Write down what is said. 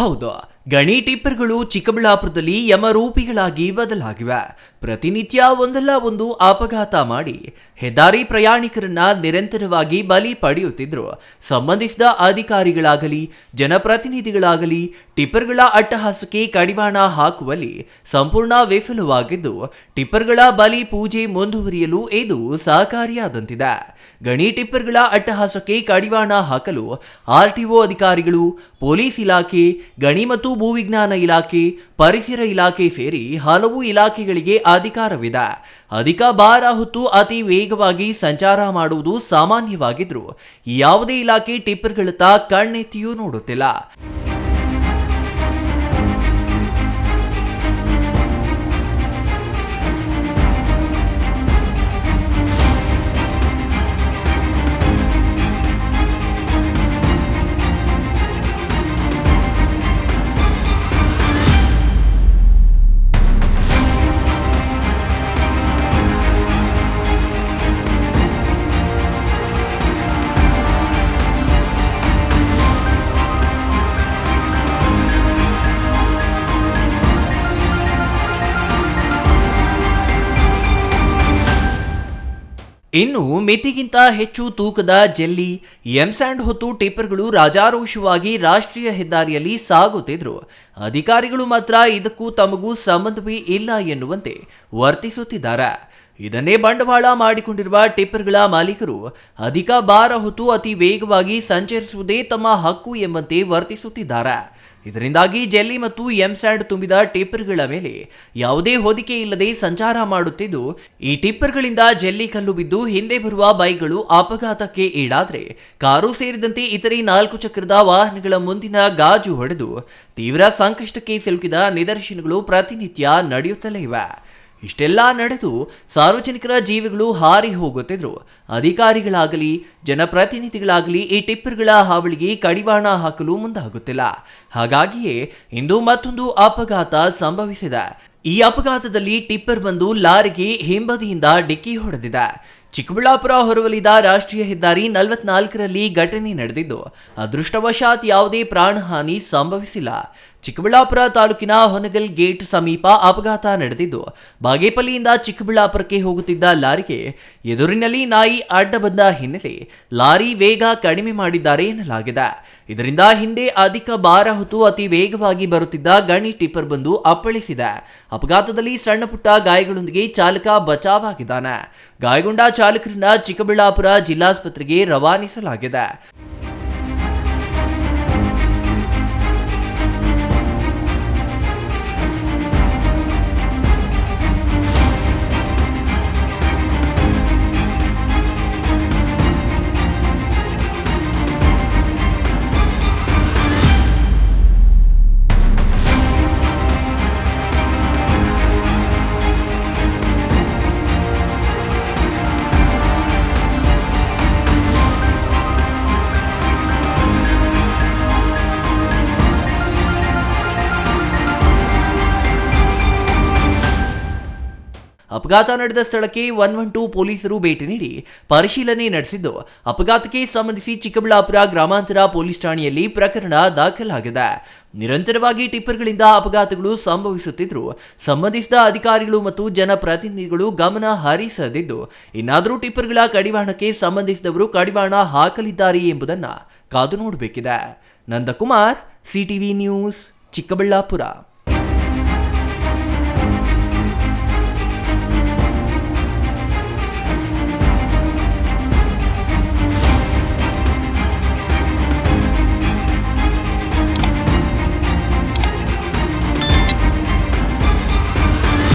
ಹೌದು ಗಣಿ ಟಿಪ್ಪರ್ಗಳು ಚಿಕ್ಕಬಳ್ಳಾಪುರದಲ್ಲಿ ಯಮರೂಪಿಗಳಾಗಿ ಬದಲಾಗಿವೆ. ಪ್ರತಿನಿತ್ಯ ಒಂದಲ್ಲ ಒಂದು ಅಪಘಾತ ಮಾಡಿ ಹೆದ್ದಾರಿ ಪ್ರಯಾಣಿಕರನ್ನ ನಿರಂತರವಾಗಿ ಬಲಿ ಪಡೆಯುತ್ತಿದ್ರು. ಸಂಬಂಧಿಸಿದ ಅಧಿಕಾರಿಗಳಾಗಲಿ, ಜನಪ್ರತಿನಿಧಿಗಳಾಗಲಿ, ಟಿಪ್ಪರ್ಗಳ ಅಟ್ಟಹಾಸಕ್ಕೆ ಕಡಿವಾಣ ಹಾಕುವಲ್ಲಿ ಸಂಪೂರ್ಣ ವಿಫಲವಾಗಿದ್ದು, ಟಿಪ್ಪರ್ಗಳ ಬಲಿ ಪೂಜೆ ಮುಂದುವರಿಯಲು ಇದು ಸಹಕಾರಿಯಾದಂತಿದೆ. ಗಣಿ ಟಿಪ್ಪರ್ಗಳ ಅಟ್ಟಹಾಸಕ್ಕೆ ಕಡಿವಾಣ ಹಾಕಲು ಆರ್ಟಿಒ ಅಧಿಕಾರಿಗಳು, ಪೊಲೀಸ್ ಇಲಾಖೆ, ಗಣಿ ಮತ್ತು ಭೂವಿಜ್ಞಾನ ಇಲಾಖೆ, ಪರಿಸರ ಇಲಾಖೆ ಸೇರಿ ಹಲವು ಇಲಾಖೆಗಳಿಗೆ ಅಧಿಕಾರವಿದೆ. ಅಧಿಕ ಭಾರ ಹೊತ್ತು ಅತಿ ವೇಗವಾಗಿ ಸಂಚಾರ ಮಾಡುವುದು ಸಾಮಾನ್ಯವಾಗಿದ್ರು ಯಾವುದೇ ಇಲಾಖೆ ಟಿಪ್ಪರ್ಗಳತ್ತ ಕಣ್ಣೆತ್ತಿಯೂ ನೋಡುತ್ತಿಲ್ಲ. ಇನ್ನು ಮಿತಿಗಿಂತ ಹೆಚ್ಚು ತೂಕದ ಜೆಲ್ಲಿ, ಎಂಸ್ಯಾಂಡ್ ಹೊತ್ತು ಟಿಪ್ಪರ್ಗಳು ರಾಜಾರೋಷವಾಗಿ ರಾಷ್ಟ್ರೀಯ ಹೆದ್ದಾರಿಯಲ್ಲಿ ಸಾಗುತ್ತಿದ್ರು. ಅಧಿಕಾರಿಗಳು ಮಾತ್ರ ಇದಕ್ಕೂ ತಮಗೂ ಸಂಬಂಧವೇ ಇಲ್ಲ ಎನ್ನುವಂತೆ ವರ್ತಿಸುತ್ತಿದ್ದಾರೆ. ಇದನ್ನೇ ಬಂಡವಾಳ ಮಾಡಿಕೊಂಡಿರುವ ಟಿಪ್ಪರ್ಗಳ ಮಾಲೀಕರು ಅಧಿಕ ಭಾರ ಹೊತ್ತು ಅತಿ ವೇಗವಾಗಿ ಸಂಚರಿಸುವುದೇ ತಮ್ಮ ಹಕ್ಕು ಎಂಬಂತೆ ವರ್ತಿಸುತ್ತಿದ್ದಾರೆ. ಇದರಿಂದಾಗಿ ಜೆಲ್ಲಿ ಮತ್ತು ಎಂಸ್ಯಾಡ್ ತುಂಬಿದ ಟಿಪ್ಪರ್ಗಳ ಮೇಲೆ ಯಾವುದೇ ಹೊದಿಕೆ ಇಲ್ಲದೆ ಸಂಚಾರ ಮಾಡುತ್ತಿದ್ದು, ಈ ಟಿಪ್ಪರ್ಗಳಿಂದ ಜೆಲ್ಲಿ ಕಲ್ಲು ಬಿದ್ದು ಹಿಂದೆ ಬರುವ ಬೈಕ್ಗಳು ಅಪಘಾತಕ್ಕೆ ಈಡಾದರೆ, ಕಾರು ಸೇರಿದಂತೆ ಇತರೆ ನಾಲ್ಕು ಚಕ್ರದ ವಾಹನಗಳ ಮುಂದಿನ ಗಾಜು ಹೊಡೆದು ತೀವ್ರ ಸಂಕಷ್ಟಕ್ಕೆ ಸಿಲುಕಿದ ನಿದರ್ಶನಗಳು ಪ್ರತಿನಿತ್ಯ ನಡೆಯುತ್ತಲೇ ಇವೆ. ಇಷ್ಟೆಲ್ಲ ನಡೆದು ಸಾರ್ವಜನಿಕರ ಜೀವಿಗಳು ಹಾರಿ ಹೋಗುತ್ತಿದ್ರು. ಅಧಿಕಾರಿಗಳಾಗಲಿ, ಜನಪ್ರತಿನಿಧಿಗಳಾಗಲಿ ಈ ಟಿಪ್ಪರ್ಗಳ ಹಾವಳಿಗೆ ಕಡಿವಾಣ ಹಾಕಲು ಮುಂದಾಗುತ್ತಿಲ್ಲ. ಹಾಗಾಗಿಯೇ ಇಂದು ಮತ್ತೊಂದು ಅಪಘಾತ ಸಂಭವಿಸಿದೆ. ಈ ಅಪಘಾತದಲ್ಲಿ ಟಿಪ್ಪರ್ ಬಂದು ಲಾರಿಗೆ ಹಿಂಬದಿಯಿಂದ ಡಿಕ್ಕಿ ಹೊಡೆದಿದೆ. ಚಿಕ್ಕಬಳ್ಳಾಪುರ ಹೊರವಲಿದ ರಾಷ್ಟ್ರೀಯ ಹೆದ್ದಾರಿ ನಲವತ್ನಾಲ್ಕರಲ್ಲಿ ಘಟನೆ ನಡೆದಿದ್ದು, ಅದೃಷ್ಟವಶಾತ್ ಯಾವುದೇ ಪ್ರಾಣಹಾನಿ ಸಂಭವಿಸಿಲ್ಲ. ಚಿಕ್ಕಬಳ್ಳಾಪುರ ತಾಲೂಕಿನ ಹೊನಗಲ್ ಗೇಟ್ ಸಮೀಪ ಅಪಘಾತ ನಡೆದಿದ್ದು, ಬಾಗೇಪಲ್ಲಿಯಿಂದ ಚಿಕ್ಕಬಳ್ಳಾಪುರಕ್ಕೆ ಹೋಗುತ್ತಿದ್ದ ಲಾರಿಗೆ ಎದುರಿನಲ್ಲಿ ನಾಯಿ ಅಡ್ಡ ಬಂದ ಹಿನ್ನೆಲೆ ಲಾರಿ ವೇಗ ಕಡಿಮೆ ಮಾಡಿದ್ದಾರೆ ಎನ್ನಲಾಗಿದೆ. ಇದರಿಂದ ಹಿಂದೆ ಅಧಿಕ ಭಾರ ಹೊತ್ತು ಅತಿ ವೇಗವಾಗಿ ಬರುತ್ತಿದ್ದ ಗಣಿ ಟಿಪ್ಪರ್ ಬಂದು ಅಪ್ಪಳಿಸಿದೆ. ಅಪಘಾತದಲ್ಲಿ ಸಣ್ಣ ಪುಟ್ಟ ಗಾಯಗಳೊಂದಿಗೆ ಚಾಲಕ ಬಚಾವಾಗಿದ್ದಾನೆ. ಗಾಯಗೊಂಡ ಚಾಲಕರನ್ನ ಚಿಕ್ಕಬಳ್ಳಾಪುರ ಜಿಲ್ಲಾಸ್ಪತ್ರೆಗೆ ರವಾನಿಸಲಾಗಿದೆ. ಅಪಘಾತ ನಡೆದ ಸ್ಥಳಕ್ಕೆ ಒನ್ ಒನ್ ಟೂ ಪೊಲೀಸರು ಭೇಟಿ ನೀಡಿ ಪರಿಶೀಲನೆ ನಡೆಸಿದ್ದು. ಅಪಘಾತಕ್ಕೆ ಸಂಬಂಧಿಸಿ ಚಿಕ್ಕಬಳ್ಳಾಪುರ ಗ್ರಾಮಾಂತರ ಪೊಲೀಸ್ ಠಾಣೆಯಲ್ಲಿ ಪ್ರಕರಣ ದಾಖಲಾಗಿದೆ. ನಿರಂತರವಾಗಿ ಟಿಪ್ಪರ್ಗಳಿಂದ ಅಪಘಾತಗಳು ಸಂಭವಿಸುತ್ತಿದ್ದರೂ ಸಂಬಂಧಿಸಿದ ಅಧಿಕಾರಿಗಳು ಮತ್ತು ಜನಪ್ರತಿನಿಧಿಗಳು ಗಮನ ಹರಿಸದಿದ್ದು, ಇನ್ನಾದರೂ ಟಿಪ್ಪರ್ಗಳ ಕಡಿವಾಣಕ್ಕೆ ಸಂಬಂಧಿಸಿದವರು ಕಡಿವಾಣ ಹಾಕಲಿದ್ದಾರೆ ಎಂಬುದನ್ನು ಕಾದು ನೋಡಬೇಕಿದೆ. Nandakumar, CTV news, Chikkaballapura.